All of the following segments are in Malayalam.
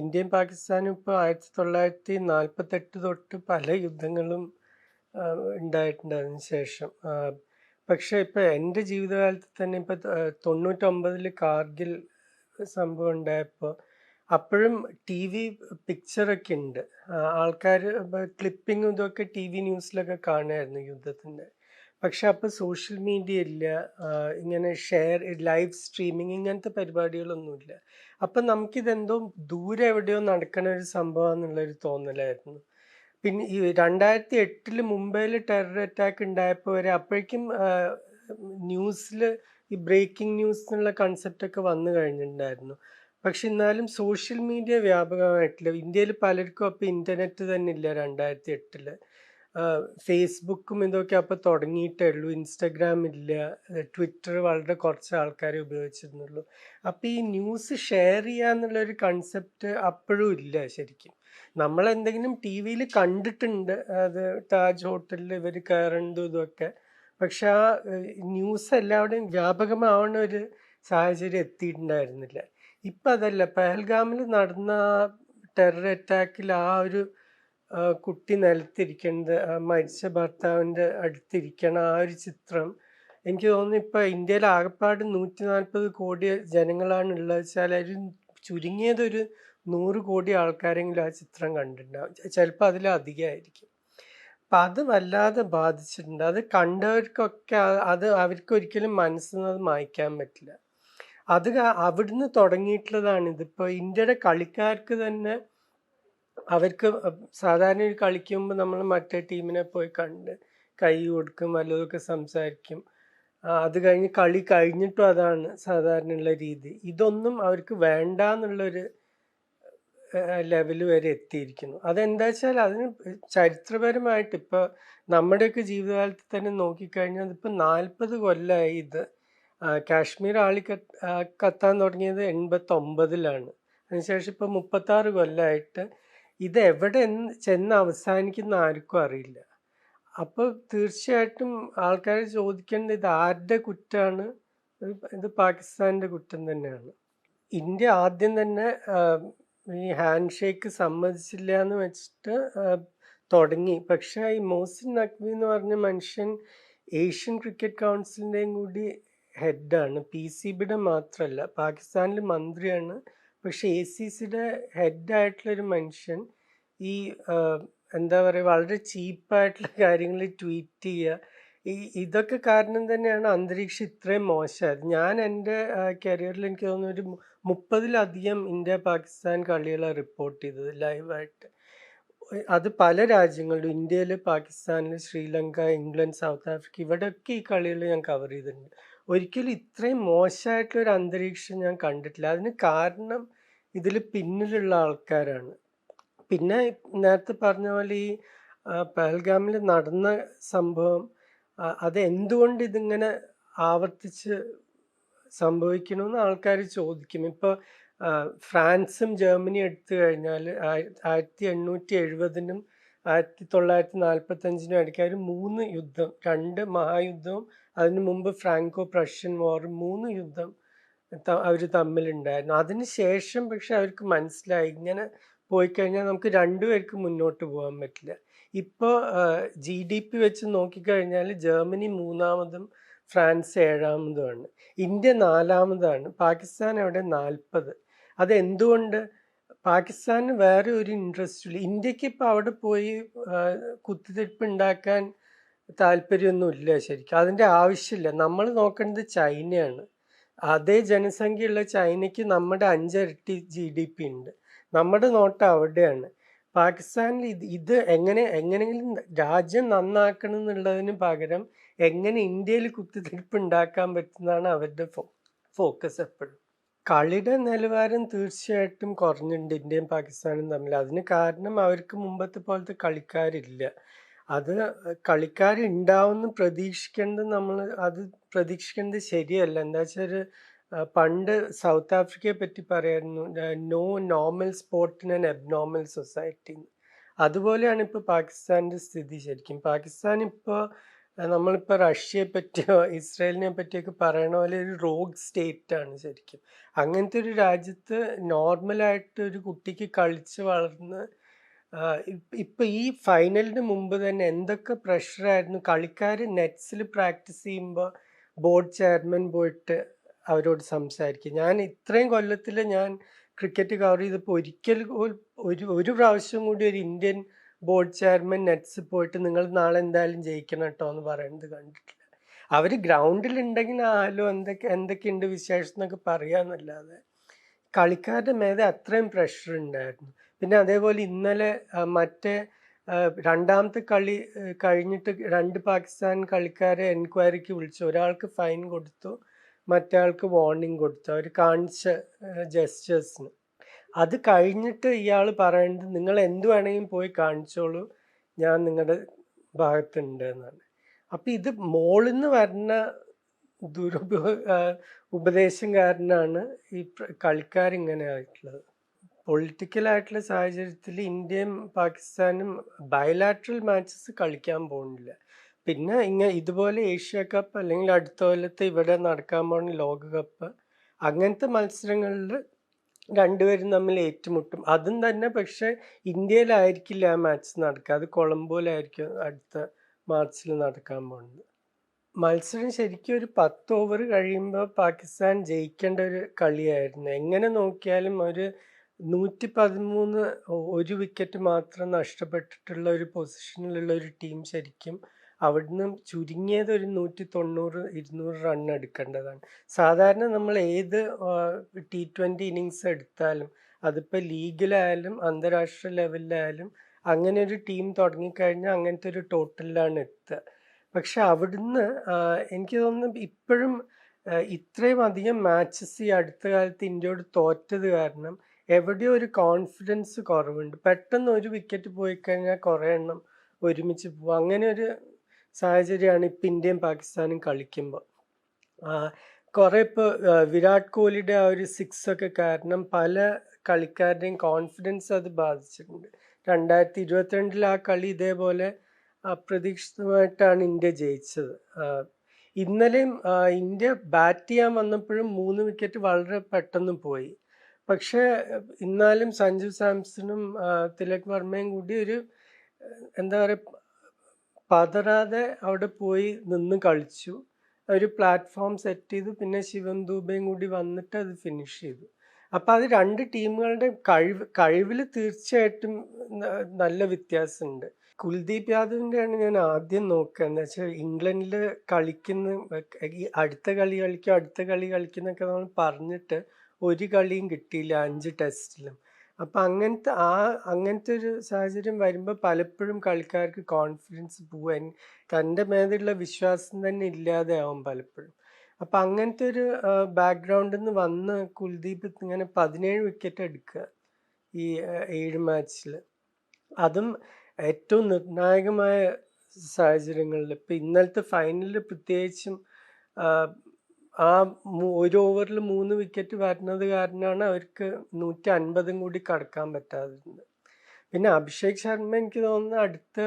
ഇന്ത്യയും പാകിസ്ഥാനും ഇപ്പോൾ ആയിരത്തി തൊള്ളായിരത്തി നാൽപ്പത്തെട്ട് തൊട്ട് പല യുദ്ധങ്ങളും ഉണ്ടായിട്ടുണ്ട് അതിന് ശേഷം. പക്ഷേ ഇപ്പോൾ എന്റെ ജീവിതകാലത്ത് തന്നെ ഇപ്പോൾ തൊണ്ണൂറ്റൊമ്പതിൽ കാർഗിൽ സംഭവം ഉണ്ടായപ്പോൾ അപ്പോഴും ടി വി പിക്ചറൊക്കെ ഉണ്ട്. ആൾക്കാർ ക്ലിപ്പിങ്ങും ഇതൊക്കെ ടി വി ന്യൂസിലൊക്കെ കാണുമായിരുന്നു യുദ്ധത്തിന്റെ. പക്ഷെ അപ്പോൾ സോഷ്യൽ മീഡിയ ഇല്ല ഇങ്ങനെ ഷെയർ ലൈവ് സ്ട്രീമിങ് ഇങ്ങനത്തെ പരിപാടികളൊന്നുമില്ല. അപ്പം നമുക്കിതെന്തോ ദൂരെ എവിടെയോ നടക്കണ ഒരു സംഭവം എന്നുള്ളൊരു തോന്നലായിരുന്നു. പിന്നെ ഈ രണ്ടായിരത്തി എട്ടിൽ മുംബൈയിൽ ടെറർ അറ്റാക്ക് ഉണ്ടായപ്പോൾ വരെ അപ്പോഴേക്കും ന്യൂസിൽ ഈ ബ്രേക്കിംഗ് ന്യൂസ് എന്നുള്ള കൺസെപ്റ്റൊക്കെ വന്നു കഴിഞ്ഞിട്ടുണ്ടായിരുന്നു. പക്ഷെ എന്നാലും സോഷ്യൽ മീഡിയ വ്യാപകമായിട്ടില്ല. ഇന്ത്യയിൽ പലർക്കും അപ്പോൾ ഇന്റർനെറ്റ് തന്നെ ഇല്ല രണ്ടായിരത്തി എട്ടിൽ ഫേസ്ബുക്കും ഇതൊക്കെ അപ്പോൾ തുടങ്ങിയിട്ടേ ഉള്ളൂ ഇൻസ്റ്റഗ്രാം ഇല്ല. ട്വിറ്റർ വളരെ കുറച്ച് ആൾക്കാരെ ഉപയോഗിച്ചിരുന്നുള്ളൂ. അപ്പോൾ ഈ ന്യൂസ് ഷെയർ ചെയ്യുക എന്നുള്ളൊരു കൺസെപ്റ്റ് അപ്പോഴും ഇല്ല ശരിക്കും. നമ്മൾ എന്തെങ്കിലും ടി വിയിൽ കണ്ടിട്ടുണ്ട്. അത് താജ് ഹോട്ടലിൽ ഇവർ കയറുന്നതും ഇതൊക്കെ. പക്ഷെ ആ ന്യൂസ് എല്ലാവരുടെയും വ്യാപകമാവുന്ന ഒരു സാഹചര്യം എത്തിയിട്ടുണ്ടായിരുന്നില്ല. ഇപ്പം അതല്ല പഹൽഗാമിൽ നടന്ന ടെറർ അറ്റാക്കിൽ ആ ഒരു കുട്ടി നിലത്തിരിക്കുന്നത് മരിച്ച ഭർത്താവിന്റെ അടുത്തിരിക്കണ ആ ഒരു ചിത്രം. എനിക്ക് തോന്നുന്നു ഇപ്പോൾ ഇന്ത്യയിൽ ആകെപ്പാട് നൂറ്റി നാൽപ്പത് കോടി ജനങ്ങളാണ് ഉള്ളത് വെച്ചാൽ ഒരു ചുരുങ്ങിയതൊരു നൂറ് കോടി ആൾക്കാരെങ്കിലും ആ ചിത്രം കണ്ടിട്ടുണ്ടാവും. ചിലപ്പോൾ അതിലധികമായിരിക്കും അപ്പം അത് വല്ലാതെ ബാധിച്ചിട്ടുണ്ട്. അത് കണ്ടവർക്കൊക്കെ അത് അവർക്കൊരിക്കലും മനസ്സിൽ നിന്ന് അത് മായ്ക്കാൻ പറ്റില്ല. അത് അവിടുന്ന് തുടങ്ങിയിട്ടുള്ളതാണ്. ഇതിപ്പോൾ ഇന്ത്യയുടെ കളിക്കാർക്ക് തന്നെ അവർക്ക് സാധാരണ ഒരു കളിക്കുമ്പോൾ നമ്മൾ മറ്റേ ടീമിനെ പോയി കണ്ട് കൈ കൊടുക്കും വല്ലതൊക്കെ സംസാരിക്കും. അത് കഴിഞ്ഞ് കളി കഴിഞ്ഞിട്ടും അതാണ് സാധാരണ ഉള്ള രീതി. ഇതൊന്നും അവർക്ക് വേണ്ട എന്നുള്ളൊരു ലെവൽ വരെ എത്തിയിരിക്കുന്നു. അതെന്താ വെച്ചാൽ അതിന് ചരിത്രപരമായിട്ട് ഇപ്പോൾ നമ്മുടെയൊക്കെ ജീവിതകാലത്ത് തന്നെ നോക്കിക്കഴിഞ്ഞാൽ ഇതിപ്പോൾ നാൽപ്പത് കൊല്ലമായി ഇത്. കാശ്മീർ ആളി കത്താൻ തുടങ്ങിയത് എൺപത്തൊമ്പതിലാണ്. അതിനുശേഷം ഇപ്പോൾ മുപ്പത്താറ് കൊല്ലമായിട്ട് ഇത് എവിടെ ചെന്ന് അവസാനിക്കുന്ന ആർക്കും അറിയില്ല. അപ്പോൾ തീർച്ചയായിട്ടും ആൾക്കാർ ചോദിക്കേണ്ടത് ഇത് ആരുടെ കുറ്റമാണ് ഇത് പാകിസ്ഥാന്റെ കുറ്റം തന്നെയാണ്. ഇന്ത്യ ആദ്യം തന്നെ ഈ ഹാൻഡ് ഷേക്ക് സമ്മതിച്ചില്ല എന്ന് വെച്ചിട്ട് തുടങ്ങി. പക്ഷേ ഈ മോസിൻ നഖ്വി എന്ന് പറഞ്ഞ മനുഷ്യൻ ഏഷ്യൻ ക്രിക്കറ്റ് കൗൺസിലിന്റെയും കൂടി ഹെഡാണ്. പി സി ബിയുടെ മാത്രമല്ല പാകിസ്ഥാനിൽ മന്ത്രിയാണ് പക്ഷേ എ സി സിയുടെ ഹെഡായിട്ടുള്ളൊരു മനുഷ്യൻ ഈ എന്താ പറയുക വളരെ ചീപ്പായിട്ടുള്ള കാര്യങ്ങൾ ട്വീറ്റ് ചെയ്യുക ഈ ഇതൊക്കെ കാരണം തന്നെയാണ് അന്തരീക്ഷം ഇത്രയും മോശമായത്. ഞാൻ എന്റെ കരിയറിൽ എനിക്ക് തോന്നുന്നു ഒരു മുപ്പതിലധികം ഇന്ത്യ പാകിസ്ഥാൻ കളികളാണ് റിപ്പോർട്ട് ചെയ്തത് ലൈവായിട്ട് അത് പല രാജ്യങ്ങളിലും ഇന്ത്യയിൽ പാകിസ്ഥാനിൽ ശ്രീലങ്ക ഇംഗ്ലണ്ട് സൗത്ത് ആഫ്രിക്ക ഇവിടെയൊക്കെ ഈ കളികൾ ഞാൻ കവർ ചെയ്തിട്ടുണ്ട്. ഒരിക്കലും ഇത്രയും മോശമായിട്ടുള്ള ഒരു അന്തരീക്ഷം ഞാൻ കണ്ടിട്ടില്ല. അതിന് കാരണം ഇതിൽ പിന്നിലുള്ള ആൾക്കാരാണ്. പിന്നെ നേരത്തെ പറഞ്ഞ പോലെ ഈ പഹൽഗാമിൽ നടന്ന സംഭവം അത് എന്തുകൊണ്ട് ഇതിങ്ങനെ ആവർത്തിച്ച് സംഭവിക്കണമെന്ന് ആൾക്കാർ ചോദിക്കും. ഇപ്പോൾ ഫ്രാൻസും ജർമ്മനിയും എടുത്തു കഴിഞ്ഞാൽ ആയിരത്തി എണ്ണൂറ്റി എഴുപതിനും ആയിരത്തി തൊള്ളായിരത്തി നാൽപ്പത്തഞ്ചിനും ഇടയ്ക്ക് മൂന്ന് യുദ്ധം രണ്ട് മഹായുദ്ധവും അതിനു മുമ്പ് ഫ്രാങ്കോ പ്രഷ്യൻ വാർ മൂന്ന് യുദ്ധം അവർ തമ്മിലുണ്ടായിരുന്നു. അതിന് ശേഷം പക്ഷെ അവർക്ക് മനസ്സിലായി. ഇങ്ങനെ പോയി കഴിഞ്ഞാൽ നമുക്ക് രണ്ടുപേർക്ക് മുന്നോട്ട് പോകാൻ പറ്റില്ല. ഇപ്പോൾ ജി ഡി പി വെച്ച് നോക്കിക്കഴിഞ്ഞാൽ ജർമ്മനി മൂന്നാമതും ഫ്രാൻസ് ഏഴാമതുമാണ്. ഇന്ത്യ നാലാമതാണ്. പാകിസ്ഥാൻ അവിടെ നാൽപ്പത്. അതെന്തുകൊണ്ട്? പാകിസ്ഥാന് വേറെ ഒരു ഇൻട്രസ്റ്റ് ഇല്ല. ഇന്ത്യയ്ക്ക് ഇപ്പോൾ അവിടെ പോയി കുത്തിത്തിരിപ്പ് ഉണ്ടാക്കാൻ താല്പര്യമൊന്നുമില്ല ശരിക്കും. അതിന്റെ ആവശ്യമില്ല. നമ്മൾ നോക്കേണ്ടത് ചൈനയാണ്. അതേ ജനസംഖ്യയുള്ള ചൈനയ്ക്ക് നമ്മുടെ അഞ്ചിരട്ടി ജി ഡി പി ഉണ്ട്. നമ്മുടെ നോട്ട് അവിടെയാണ്. പാകിസ്ഥാനിൽ ഇത് ഇത് എങ്ങനെ എങ്ങനെയെങ്കിലും രാജ്യം നന്നാക്കണം എന്നുള്ളതിന് പകരം എങ്ങനെ ഇന്ത്യയിൽ കുത്തിത്തിരിപ്പ് ഉണ്ടാക്കാൻ പറ്റുന്നതാണ് അവരുടെ ഫോ ഫോക്കസ് എപ്പോഴും. കളിയുടെ നിലവാരം തീർച്ചയായിട്ടും കുറഞ്ഞിട്ടുണ്ട് ഇന്ത്യയും പാകിസ്ഥാനും തമ്മിൽ. അതിന് കാരണം അവർക്ക് മുമ്പത്തെ പോലത്തെ കളിക്കാരില്ല. അത് കളിക്കാരുണ്ടാവുമെന്ന് പ്രതീക്ഷിക്കേണ്ടത് നമ്മൾ അത് പ്രതീക്ഷിക്കേണ്ടത് ശരിയല്ല. എന്താ വെച്ചാൽ ഒരു പണ്ട് സൗത്ത് ആഫ്രിക്കയെ പറ്റി പറയായിരുന്നു no normal sport in an abnormal society അതുപോലെയാണ് ഇപ്പോൾ പാകിസ്ഥാന്റെ സ്ഥിതി ശരിക്കും. പാകിസ്ഥാൻ ഇപ്പോൾ നമ്മളിപ്പോൾ റഷ്യയെ പറ്റിയോ ഇസ്രായേലിനെ പറ്റിയൊക്കെ പറയണ പോലെ ഒരു റോഗ് സ്റ്റേറ്റ് ആണ് ശരിക്കും. അങ്ങനത്തെ ഒരു രാജ്യത്ത് നോർമലായിട്ട് ഒരു കുട്ടിക്ക് കളിച്ച് വളർന്ന് ഇപ്പ- ഇപ്പൊ ഈ ഫൈനലിന് മുമ്പ് തന്നെ എന്തൊക്കെ പ്രഷറായിരുന്നു? കളിക്കാർ നെറ്റ്സിൽ പ്രാക്ടീസ് ചെയ്യുമ്പോൾ ബോർഡ് ചെയർമാൻ പോയിട്ട് അവരോട് സംസാരിക്കും. ഞാൻ ഇത്രയും കൊല്ലത്തിൽ ഞാൻ ക്രിക്കറ്റ് കവർ ചെയ്തപ്പോൾ ഒരിക്കൽ ഒരു ഒരു പ്രാവശ്യം കൂടി ഒരു ഇന്ത്യൻ ബോർഡ് ചെയർമാൻ നെറ്റ്സ് പോയിട്ട് നിങ്ങൾ നാളെ എന്തായാലും ജയിക്കണം കേട്ടോ എന്ന് പറയുന്നത് കണ്ടിട്ടില്ല. അവർ ഗ്രൗണ്ടിൽ ഉണ്ടെങ്കിൽ ആലോ എന്തൊക്കെ എന്തൊക്കെയുണ്ട് വിശേഷം എന്നൊക്കെ പറയാന്നല്ലാതെ കളിക്കാരുടെ മേലെ അത്രയും പ്രഷർ ഉണ്ടായിരുന്നു. പിന്നെ അതേപോലെ ഇന്നലെ മറ്റേ രണ്ടാമത്തെ കളി കഴിഞ്ഞിട്ട് രണ്ട് പാകിസ്ഥാൻ കളിക്കാരെ എൻക്വയറിക്ക് വിളിച്ചു. ഒരാൾക്ക് ഫൈൻ കൊടുത്തു മറ്റേ ആൾക്ക് വാർണിംഗ് കൊടുത്തു. അവർ കാണിച്ച ജസ്റ്റേഴ്സിന്. അത് കഴിഞ്ഞിട്ട് ഇയാൾ പറയുന്നത് നിങ്ങൾ എന്ത് വേണമെങ്കിലും പോയി കാണിച്ചോളൂ ഞാൻ നിങ്ങളുടെ ഭാഗത്തുണ്ട് എന്നാണ്. അപ്പം ഇത് മോളിൽ നിന്ന് വരുന്ന ദുരുപയോഗ ഉപദേശം കാരനാണ് ഈ കളിക്കാരിങ്ങനെ ആയിട്ടുള്ളത്. പൊളിറ്റിക്കലായിട്ടുള്ള സാഹചര്യത്തിൽ ഇന്ത്യയും പാകിസ്ഥാനും ബയലാട്രൽ മാച്ചസ് കളിക്കാൻ പോകുന്നില്ല. പിന്നെ ഇങ്ങനെ ഇതുപോലെ ഏഷ്യ കപ്പ് അല്ലെങ്കിൽ അടുത്ത കൊല്ലത്ത് ഇവിടെ നടക്കാൻ പോകുന്ന ലോകകപ്പ് അങ്ങനത്തെ മത്സരങ്ങളിൽ രണ്ടുപേരും തമ്മിൽ ഏറ്റുമുട്ടും. അതും തന്നെ പക്ഷെ ഇന്ത്യയിലായിരിക്കില്ല ആ മാച്ച് നടക്കുക. അത് കൊളംബോയിലായിരിക്കും അടുത്ത മാർച്ചിൽ നടക്കാൻ പോകുന്നത്. മത്സരം ശരിക്കും ഒരു പത്ത് ഓവർ കഴിയുമ്പോൾ പാകിസ്ഥാൻ ജയിക്കേണ്ട ഒരു കളിയായിരുന്നു. എങ്ങനെ നോക്കിയാലും ഒരു നൂറ്റി പതിമൂന്ന് ഒരു വിക്കറ്റ് മാത്രം നഷ്ടപ്പെട്ടിട്ടുള്ള ഒരു പൊസിഷനിലുള്ള ഒരു ടീം ശരിക്കും അവിടുന്ന് ചുരുങ്ങിയത് ഒരു നൂറ്റി തൊണ്ണൂറ് ഇരുന്നൂറ് റൺ എടുക്കേണ്ടതാണ്. സാധാരണ നമ്മൾ ഏത് ടി ട്വന്റി ഇന്നിങ്സ് എടുത്താലും അതിപ്പോൾ ലീഗിലായാലും അന്താരാഷ്ട്ര ലെവലിലായാലും അങ്ങനെ ഒരു ടീം തുടങ്ങിക്കഴിഞ്ഞാൽ അങ്ങനത്തെ ഒരു ടോട്ടലിലാണ് എത്തുക. പക്ഷെ അവിടുന്ന് എനിക്ക് തോന്നുന്നു ഇപ്പോഴും ഇത്രയും അധികം മാച്ചസ് ഈ അടുത്ത കാലത്ത് ഇന്ത്യയോട് തോറ്റത് കാരണം എവിടെയോ ഒരു കോൺഫിഡൻസ് കുറവുണ്ട്. പെട്ടെന്ന് ഒരു വിക്കറ്റ് പോയി കഴിഞ്ഞാൽ കുറേ എണ്ണം ഒരുമിച്ച് പോകും അങ്ങനെ ഒരു സാഹചര്യമാണ് ഇപ്പം ഇന്ത്യയും പാകിസ്ഥാനും കളിക്കുമ്പോൾ കുറേ ഇപ്പോൾ വിരാട് കോഹ്ലിയുടെ ആ ഒരു സിക്സ് ഒക്കെ കാരണം പല കളിക്കാരുടെയും കോൺഫിഡൻസ് അത് ബാധിച്ചിട്ടുണ്ട്. രണ്ടായിരത്തി ഇരുപത്തിരണ്ടിൽ ആ കളി ഇതേപോലെ അപ്രതീക്ഷിതമായിട്ടാണ് ഇന്ത്യ ജയിച്ചത്. ഇന്നലെയും ഇന്ത്യ ബാറ്റ് ചെയ്യാൻ വന്നപ്പോഴും മൂന്ന് വിക്കറ്റ് വളരെ പെട്ടെന്ന് പോയി. പക്ഷേ എന്നാലും സഞ്ജു സാംസണും തിലക് വർമ്മയും കൂടി ഒരു എന്താ പറയുക പതറാതെ അവിടെ പോയി നിന്ന് കളിച്ചു. ഒരു പ്ലാറ്റ്ഫോം സെറ്റ് ചെയ്തു. പിന്നെ ശിവൻ ദൂബയും കൂടി വന്നിട്ട് അത് ഫിനിഷ് ചെയ്തു. അപ്പം അത് രണ്ട് ടീമുകളുടെ കഴിവ് കഴിവിൽ തീർച്ചയായിട്ടും നല്ല വ്യത്യാസമുണ്ട്. കുൽദീപ് യാദവിന്റെയാണ് ഞാൻ ആദ്യം നോക്കുക. എന്ന് വെച്ചാൽ ഇംഗ്ലണ്ടിൽ കളിക്കുന്ന അടുത്ത കളി കളിക്കും അടുത്ത കളി കളിക്കുന്നൊക്കെ നമ്മൾ പറഞ്ഞിട്ട് ഒരു കളിയും കിട്ടിയില്ല അഞ്ച് ടെസ്റ്റിലും. അപ്പം അങ്ങനത്തെ ആ അങ്ങനത്തെ ഒരു സാഹചര്യം വരുമ്പോൾ പലപ്പോഴും കളിക്കാർക്ക് കോൺഫിഡൻസ് പോവാൻ തന്റെ മേലുള്ള വിശ്വാസം തന്നെ ഇല്ലാതെ ആവും പലപ്പോഴും. അപ്പം അങ്ങനത്തെ ഒരു ബാക്ക്ഗ്രൗണ്ടിൽ നിന്ന് വന്ന് കുൽദീപ് ഇങ്ങനെ പതിനേഴ് വിക്കറ്റ് എടുക്കുക ഈ ഏഴ് മാച്ചിൽ അതും ഏറ്റവും നിർണായകമായ സാഹചര്യങ്ങളിൽ ഇപ്പം ഇന്നലത്തെ ഫൈനലിൽ പ്രത്യേകിച്ചും ആ, ഒരു ഓവറിൽ മൂന്ന് വിക്കറ്റ് വരുന്നത് കാരണമാണ് അവർക്ക് നൂറ്റി അൻപതും കൂടി കടക്കാൻ പറ്റാതിരുന്നത്. പിന്നെ അഭിഷേക് ശർമ്മ എനിക്ക് തോന്നുന്നു അടുത്ത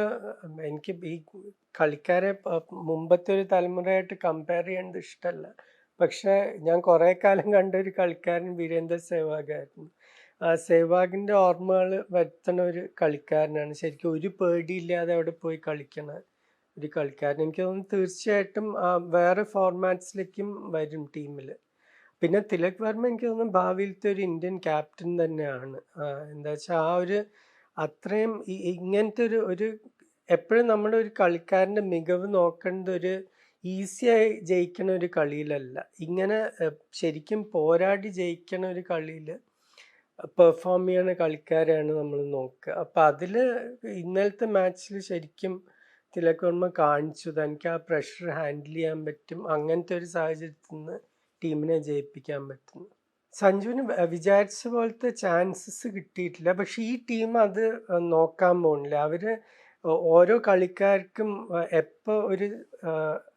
എനിക്ക് ഈ കളിക്കാരെ മുമ്പത്തെ ഒരു തലമുറയായിട്ട് കമ്പയർ ചെയ്യേണ്ടത് ഇഷ്ടമല്ല പക്ഷേ ഞാൻ കുറേ കാലം കണ്ട ഒരു കളിക്കാരൻ വീരേന്ദർ ആയിരുന്നു. ആ സേവാഗിന്റെ ഓർമ്മകൾ വരുത്തണ ഒരു കളിക്കാരനാണ്. ശരിക്കും ഒരു പേടിയില്ലാതെ അവിടെ പോയി കളിക്കണ ഒരു കളിക്കാരൻ എനിക്ക് തോന്നുന്നു തീർച്ചയായിട്ടും വേറെ ഫോർമാറ്റ്സിലേക്കും വരും ടീമിൽ പിന്നെ തിലക് വർമ്മ എനിക്ക് തോന്നുന്നു ഭാവിയിലത്തെ ഒരു ഇന്ത്യൻ ക്യാപ്റ്റൻ തന്നെയാണ്. എന്താ വെച്ചാൽ ആ ഒരു അത്രയും ഇങ്ങനത്തെ ഒരു ഒരു എപ്പോഴും നമ്മുടെ ഒരു കളിക്കാരന്റെ മികവ് നോക്കേണ്ടത് ഒരു ഈസിയായി ജയിക്കണ ഒരു കളിയിലല്ല. ഇങ്ങനെ ശരിക്കും പോരാടി ജയിക്കണ ഒരു കളിയിൽ പെർഫോം ചെയ്യണ കളിക്കാരെയാണ് നമ്മൾ നോക്കുക. അപ്പം അതിൽ ഇന്നലത്തെ മാച്ചിൽ ശരിക്കും തിലക് വർമ്മ കാണിച്ചു. തനിക്ക് ആ പ്രഷർ ഹാൻഡിൽ ചെയ്യാൻ പറ്റും. അങ്ങനത്തെ ഒരു സാഹചര്യത്തിൽ നിന്ന് ടീമിനെ ജയിപ്പിക്കാൻ പറ്റുന്നു. സഞ്ജുവിന് വിചാരിച്ച പോലത്തെ ചാൻസസ് കിട്ടിയിട്ടില്ല. പക്ഷെ ഈ ടീം അത് നോക്കാൻ പോകുന്നില്ല. അവർ ഓരോ കളിക്കാർക്കും എപ്പോൾ ഒരു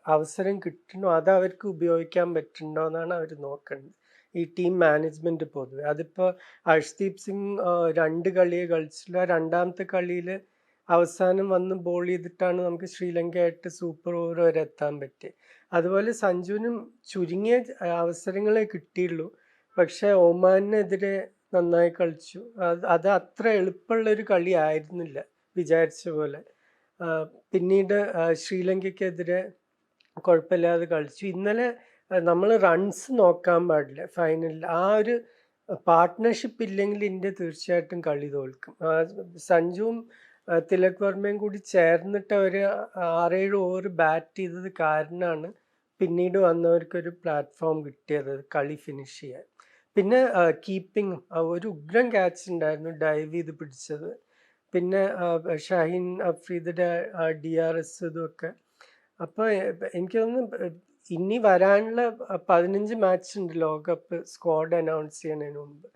അവസരം കിട്ടണോ അത് അവർക്ക് ഉപയോഗിക്കാൻ പറ്റുന്നുണ്ടോ എന്നാണ് അവർ നോക്കേണ്ടത് ഈ ടീം മാനേജ്മെന്റ് പൊതുവെ. അതിപ്പോൾ ഹർഷ്ദീപ് സിംഗ് രണ്ട് കളിയെ കളിച്ചില്ല രണ്ടാമത്തെ കളിയിൽ അവസാനം വന്ന് ബോൾ ചെയ്തിട്ടാണ് നമുക്ക് ശ്രീലങ്കയായിട്ട് സൂപ്പർ ഓവർ വരെ എത്താൻ പറ്റിയത് അതുപോലെ സഞ്ജുവിനും ചുരുങ്ങിയ അവസരങ്ങളെ കിട്ടിയുള്ളൂ. പക്ഷേ ഒമാനെതിരെ നന്നായി കളിച്ചു. അത് അത് അത്ര എളുപ്പമുള്ള ഒരു കളി ആയിരുന്നില്ല വിചാരിച്ച പോലെ. പിന്നീട് ശ്രീലങ്കയ്ക്കെതിരെ കുഴപ്പമില്ലാതെ കളിച്ചു. ഇന്നലെ നമ്മൾ റൺസ് നോക്കാൻ പാടില്ല ഫൈനലിൽ ആ ഒരു പാർട്ട്ണർഷിപ്പ് ഇല്ലെങ്കിൽ ഇന്ത്യ തീർച്ചയായിട്ടും കളി തോൽക്കും. സഞ്ജുവും തിലക് വർമ്മയും കൂടി ചേർന്നിട്ട് അവർ ആറേഴ് ഓവർ ബാറ്റ് ചെയ്തത് കാരണമാണ് പിന്നീട് വന്നവർക്കൊരു പ്ലാറ്റ്ഫോം കിട്ടിയത് കളി ഫിനിഷ് ചെയ്യാൻ. പിന്നെ കീപ്പിംഗ് ഒരു ഉഗ്രം ക്യാച്ച് ഉണ്ടായിരുന്നു ഡൈവ് ചെയ്ത് പിടിച്ചത്. പിന്നെ ഷഹീൻ അഫ്രീദിന്റെ ഡി ആർ എസ് ഇതൊക്കെ. അപ്പോൾ എനിക്ക് തോന്നുന്നു ഇനി വരാനുള്ള പതിനഞ്ച് മാച്ച് ഉണ്ട് ലോകകപ്പ് സ്ക്വാഡ് അനൗൺസ് ചെയ്യുന്നതിന് മുമ്പ്.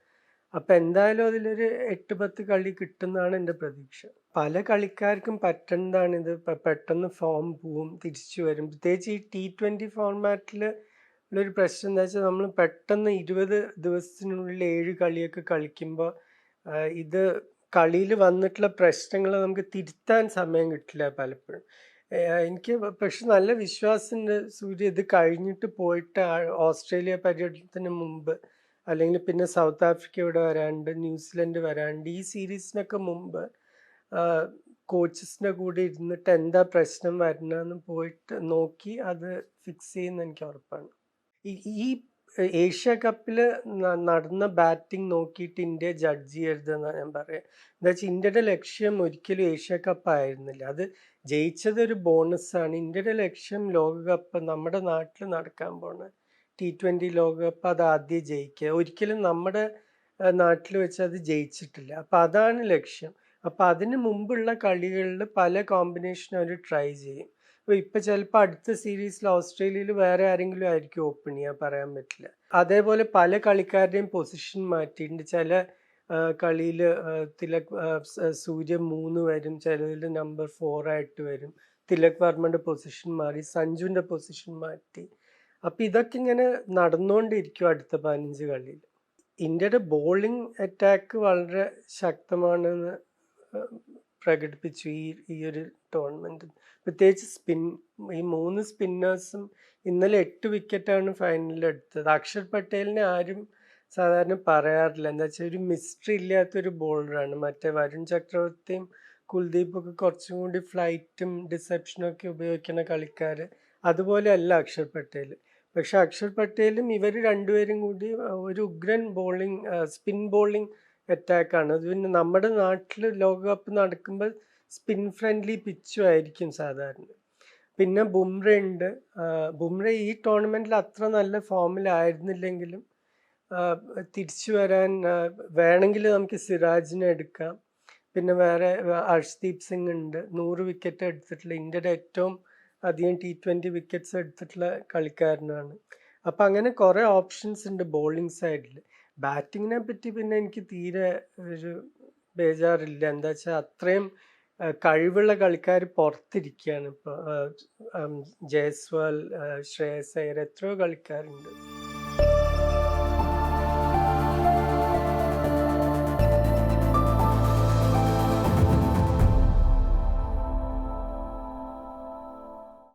അപ്പം എന്തായാലും അതിലൊരു എട്ട് പത്ത് കളി കിട്ടുന്നതാണ് എന്റെ പ്രതീക്ഷ. പല കളിക്കാർക്കും പറ്റുന്നതാണ് ഇത്. പെട്ടെന്ന് ഫോം പോവും തിരിച്ചു വരും. പ്രത്യേകിച്ച് ഈ ടി ട്വന്റി ഫോർമാറ്റിൽ ഉള്ളൊരു പ്രശ്നം എന്താ വെച്ചാൽ നമ്മൾ പെട്ടെന്ന് ഇരുപത് ദിവസത്തിനുള്ളിൽ ഏഴ് കളിയൊക്കെ കളിക്കുമ്പോൾ ഇത് കളിയിൽ വന്നിട്ടുള്ള പ്രശ്നങ്ങൾ നമുക്ക് തിരുത്താൻ സമയം കിട്ടില്ല പലപ്പോഴും. എനിക്ക് പക്ഷെ നല്ല വിശ്വാസമുണ്ട് സൂര്യ. ഇത് കഴിഞ്ഞിട്ട് പോയിട്ട് ഓസ്ട്രേലിയ പര്യടനത്തിന് മുമ്പ് അല്ലെങ്കിൽ പിന്നെ സൗത്ത് ആഫ്രിക്ക വരാണ്ട് ന്യൂസിലൻഡ് വരാണ്ട് ഈ സീരീസിനൊക്കെ മുമ്പ് കോച്ചസിന്റെ കൂടെ ഇരുന്നിട്ട് എന്താ പ്രശ്നം വരണമെന്ന് പോയിട്ട് നോക്കി അത് ഫിക്സ് ചെയ്യുന്ന എനിക്ക് ഉറപ്പാണ്. ഈ- ഏഷ്യ കപ്പിൽ നടന്ന ബാറ്റിംഗ് നോക്കിയിട്ട് ഇന്ത്യ ജഡ്ജ് ചെയ്യരുതെന്നാണ് ഞാൻ പറയുക എന്താ വെച്ചാൽ ഇന്ത്യയുടെ ലക്ഷ്യം ഒരിക്കലും ഏഷ്യ കപ്പ് ആയിരുന്നില്ല. അത് ജയിച്ചത് ഒരു ബോണസാണ് ഇന്ത്യയുടെ ലക്ഷ്യം ലോകകപ്പ് നമ്മുടെ നാട്ടിൽ നടക്കാൻ പോണ ടി ട്വന്റി ലോകകപ്പ് അത് ആദ്യം ജയിക്കുക. ഒരിക്കലും നമ്മുടെ നാട്ടിൽ വെച്ച് അത് ജയിച്ചിട്ടില്ല. അപ്പം അതാണ് ലക്ഷ്യം. അപ്പം അതിന് മുമ്പുള്ള കളികളിൽ പല കോമ്പിനേഷൻ അവർ ട്രൈ ചെയ്യും. അപ്പോൾ ഇപ്പം ചിലപ്പോൾ അടുത്ത സീരീസിൽ ഓസ്ട്രേലിയയിൽ വേറെ ആരെങ്കിലും ആയിരിക്കും ഓപ്പൺ ചെയ്യാൻ പറയാൻ പറ്റില്ല. അതേപോലെ പല കളിക്കാരുടെയും പൊസിഷൻ മാറ്റിയിട്ടുണ്ട്. ചില കളിയിൽ തിലക് സൂര്യ മൂന്ന് വരും. ചിലതിൽ നമ്പർ ഫോർ ആയിട്ട് വരും. തിലക് വർമ്മയുടെ പൊസിഷൻ മാറി സഞ്ജുവിന്റെ പൊസിഷൻ മാറ്റി. അപ്പം ഇതൊക്കെ ഇങ്ങനെ നടന്നുകൊണ്ടിരിക്കും അടുത്ത പതിനഞ്ച് കളിയിൽ. ഇന്ത്യയുടെ ബോളിംഗ് അറ്റാക്ക് വളരെ ശക്തമാണെന്ന് പ്രകടിപ്പിച്ചു ഈ ഈ ഒരു ടൂർണമെന്റ് പ്രത്യേകിച്ച് സ്പിൻ ഈ മൂന്ന് സ്പിന്നേഴ്സും ഇന്നലെ എട്ട് വിക്കറ്റാണ് ഫൈനലിൽ എടുത്തത്. അക്ഷർ പട്ടേലിനെ ആരും സാധാരണ പറയാറില്ല. എന്താ വെച്ചാൽ ഒരു മിസ്റ്ററി ഇല്ലാത്തൊരു ബോളറാണ് മറ്റേ വരുൺ ചക്രവർത്തിയും കുൽദീപും ഒക്കെ കുറച്ചും കൂടി ഫ്ലൈറ്റും ഡിസെപ്ഷനും ഒക്കെ ഉപയോഗിക്കുന്ന കളിക്കാർ അതുപോലെ അല്ല അക്ഷർ പട്ടേൽ പക്ഷെ അക്ഷർ പട്ടേലും ഇവർ രണ്ടുപേരും കൂടി ഒരു ഉഗ്രൻ ബോളിംഗ് സ്പിൻ ബോളിംഗ് അറ്റാക്കാണ് അത് പിന്നെ നമ്മുടെ നാട്ടിൽ ലോകകപ്പ് നടക്കുമ്പോൾ സ്പിൻ ഫ്രണ്ട്ലി പിച്ചും ആയിരിക്കും സാധാരണ. പിന്നെ ബുംറ ഉണ്ട്. ബുംറ ഈ ടൂർണമെന്റിൽ അത്ര നല്ല ഫോമിലായിരുന്നില്ലെങ്കിലും തിരിച്ചു വരാൻ വേണമെങ്കിൽ നമുക്ക് സിറാജിനെ എടുക്കാം. പിന്നെ വേറെ ഹർഷ്ദീപ് സിംഗ് ഉണ്ട്. നൂറ് വിക്കറ്റ് എടുത്തിട്ടുള്ള ഇന്ത്യയുടെ ഏറ്റവും അധികം ടി ട്വന്റി വിക്കറ്റ്സ് എടുത്തിട്ടുള്ള കളിക്കാരനാണ്. അപ്പം അങ്ങനെ കുറേ ഓപ്ഷൻസ് ഉണ്ട് ബോളിംഗ് സൈഡിൽ ബാറ്റിങ്ങിനെ പറ്റി പിന്നെ എനിക്ക് തീരെ ഒരു ബേജാറില്ല. എന്താ വെച്ചാൽ അത്രയും കഴിവുള്ള കളിക്കാർ പുറത്തിരിക്കുകയാണ് ഇപ്പോൾ ജയസ്വാൽ ശ്രേയസ് അയ്യർ എത്രയോ കളിക്കാരുണ്ട്.